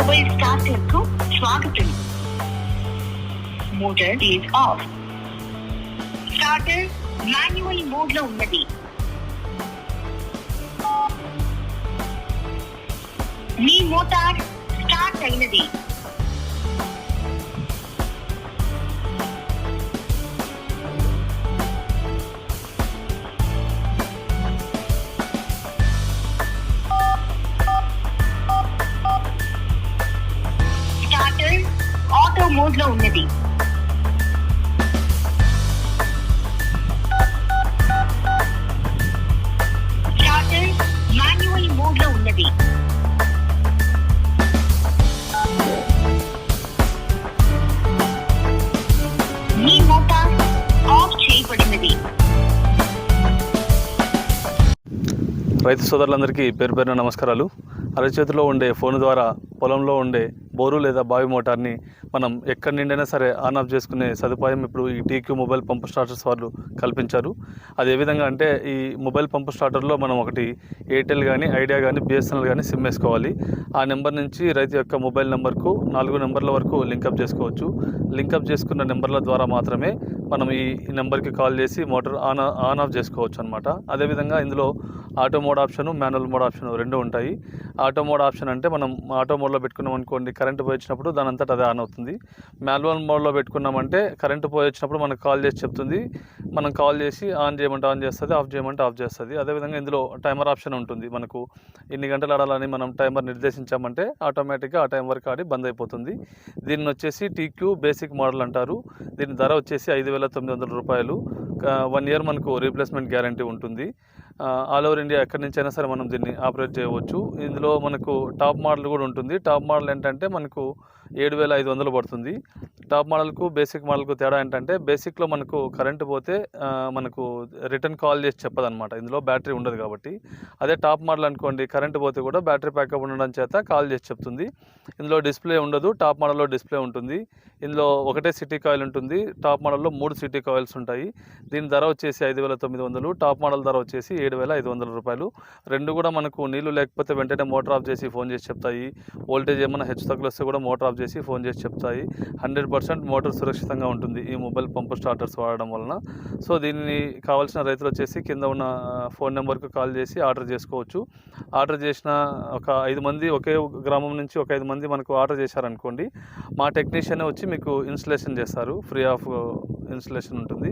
Mobile స్టార్టర్కు స్వాగతం motor is off starter manual మోడ్లో ఉన్నది మీ మోటార్ స్టార్ట్ అయినది మోడ్లో ఉన్నది. స్టార్టర్ మాన్యువల్ మోడ్లో ఉన్నది. మీ మోటార్ ఆఫ్ చేయబడినది. రైతు సోదరులందరికీ పేరు పేరున నమస్కారాలు. అరచేతిలో ఉండే ఫోన్ ద్వారా పొలంలో ఉండే బోరు లేదా బావి మోటార్ని మనం ఎక్కడి నుండైనా సరే ఆన్ ఆఫ్ చేసుకునే సదుపాయం ఇప్పుడు ఈ టీక్యూ మొబైల్ పంపు స్టార్టర్స్ వాళ్ళు కల్పించారు. అది ఏ విధంగా అంటే ఈ మొబైల్ పంపు స్టార్టర్లో మనం ఒకటి ఎయిర్టెల్ కానీ ఐడియా కానీ బిఎస్ఎన్ఎల్ కానీ సిమ్ వేసుకోవాలి. ఆ నెంబర్ నుంచి రైతు యొక్క మొబైల్ నెంబర్కు నాలుగు నెంబర్ల వరకు లింకప్ చేసుకోవచ్చు. లింకప్ చేసుకున్న నెంబర్ల ద్వారా మాత్రమే మనం ఈ ఈ నెంబర్కి కాల్ చేసి మోటార్ ఆన్ ఆన్ ఆఫ్ చేసుకోవచ్చు అనమాట అదేవిధంగా ఇందులో auto mode option manual mode option రెండు ఉంటాయి. ఆటో మోడ్ ఆప్షన్ అంటే మనం ఆటో మోడ్లో పెట్టుకున్నాం అనుకోండి కరెంట్ పోయించినప్పుడు దాని అంతటా అదే ఆన్ అవుతుంది. మాన్యువల్ మోడ్లో పెట్టుకున్నామంటే కరెంట్ పోయి వచ్చినప్పుడు మనకు కాల్ చేసి చెప్తుంది. మనం కాల్ చేసి ఆన్ చేయమంటే ఆన్ చేస్తుంది ఆఫ్ చేయమంటే ఆఫ్ చేస్తుంది. అదేవిధంగా ఇందులో టైమర్ ఆప్షన్ ఉంటుంది. మనకు ఇన్ని గంటలు ఆడాలని మనం టైమర్ నిర్దేశించామంటే ఆటోమేటిక్గా ఆ టైం వరకు ఆడి బంద్ అయిపోతుంది. దీన్ని వచ్చేసి టీక్యూ బేసిక్ మోడల్ అంటారు. దీని ధర వచ్చేసి ఐదు వేల తొమ్మిది వందల రూపాయలు. వన్ ఇయర్ మనకు రీప్లేస్మెంట్ గ్యారంటీ ఉంటుంది. ఆల్ ఓవర్ ఇండియా ఎక్కడి నుంచైనా సరే మనం దీన్ని ఆపరేట్ చేయవచ్చు. ఇందులో మనకు టాప్ మోడల్ కూడా ఉంటుంది. టాప్ మోడల్ ఏంటంటే మనకు ఏడు వేల ఐదు వందలు పడుతుంది. టాప్ మోడల్కు బేసిక్ మోడల్కు తేడా ఏంటంటే బేసిక్లో మనకు కరెంటు పోతే మనకు రిటర్న్ కాల్ చేసి చెప్పదనమాట ఇందులో బ్యాటరీ ఉండదు కాబట్టి. అదే టాప్ మోడల్ అనుకోండి కరెంటు పోతే కూడా బ్యాటరీ బ్యాకప్ ఉండడం చేత కాల్ చేసి చెప్తుంది. ఇందులో డిస్ప్లే ఉండదు టాప్ మోడల్లో డిస్ప్లే ఉంటుంది. ఇందులో ఒకటే సిటీ కాయిల్ ఉంటుంది టాప్ మోడల్లో మూడు సిటీ కాయిల్స్ ఉంటాయి. దీని ధర వచ్చేసి ఐదు వేల తొమ్మిది వందలు టాప్ మోడల్ ధర వచ్చేసి ఏడు వేల ఐదు వందల రూపాయలు. రెండు కూడా మనకు నీళ్ళు లేకపోతే వెంటనే మోటార్ ఆఫ్ చేసి ఫోన్ చేసి చెప్తాయి. వోల్టేజ్ ఏమైనా హెచ్చు తగ్గులు వస్తే కూడా మోటార్ ఆఫ్ చేసి ఫోన్ చేసి చెప్తాయి. హండ్రెడ్ పర్సెంట్ మోటార్ సురక్షితంగా ఉంటుంది. ఈ మొబైల్ పంపు స్టార్టర్స్ వాడడం వలన. సో దీన్ని కావాల్సిన రైతులు వచ్చేసి కింద ఉన్న ఫోన్ నెంబర్కు కాల్ చేసి ఆర్డర్ చేసుకోవచ్చు. ఆర్డర్ చేసిన ఒక ఐదు మంది ఒకే గ్రామం నుంచి ఒక ఐదు మంది మనకు ఆర్డర్ చేశారనుకోండి మా టెక్నీషియనే వచ్చి మీకు ఇన్స్టలేషన్ చేస్తారు. ఫ్రీ ఆఫ్ ఇన్స్టలేషన్ ఉంటుంది.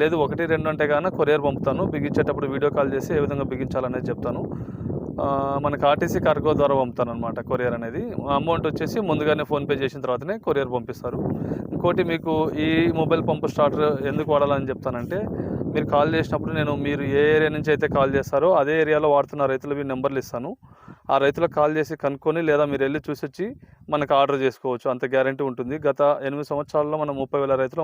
లేదు ఒకటి రెండు అంటే కానీ కొరియర్ పంపుతాను. బిగించేటప్పుడు వీడియో కాల్ చేసి ఏ విధంగా బిగించాలనేది చెప్తాను. మనకు ఆర్టీసీ కార్గో ద్వారా పంపుతాను అనమాట కొరియర్ అనేది. అమౌంట్ వచ్చేసి ముందుగానే ఫోన్పే చేసిన తర్వాతనే కొరియర్ పంపిస్తారు. ఇంకోటి మీకు ఈ మొబైల్ పంపు స్టార్టర్ ఎందుకు వాడాలని చెప్తానంటే మీరు కాల్ చేసినప్పుడు నేను మీరు ఏ ఏరియా నుంచి అయితే కాల్ చేస్తారో అదే ఏరియాలో వాడుతున్న రైతులవి నెంబర్లు ఇస్తాను. ఆ రైతులకు కాల్ చేసి కనుక్కొని లేదా మీరు వెళ్ళి చూసి వచ్చి మనకు ఆర్డర్ చేసుకోవచ్చు. అంత గ్యారంటీ ఉంటుంది. గత ఎనిమిది సంవత్సరాల్లో మనం ముప్పై వేల రైతులు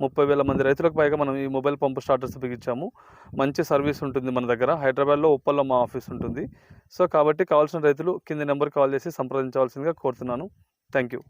ముప్పై వేల మంది రైతులకు పైగా మనం ఈ మొబైల్ పంపు స్టార్టర్స్ బిగించాము. మంచి సర్వీస్ ఉంటుంది మన దగ్గర. హైదరాబాద్లో ఉప్పల్లో మా ఆఫీస్ ఉంటుంది. సో కాబట్టి కావాల్సిన రైతులు కింది నెంబర్ కాల్ చేసి సంప్రదించవలసిందిగా కోరుతున్నాను. Thank you.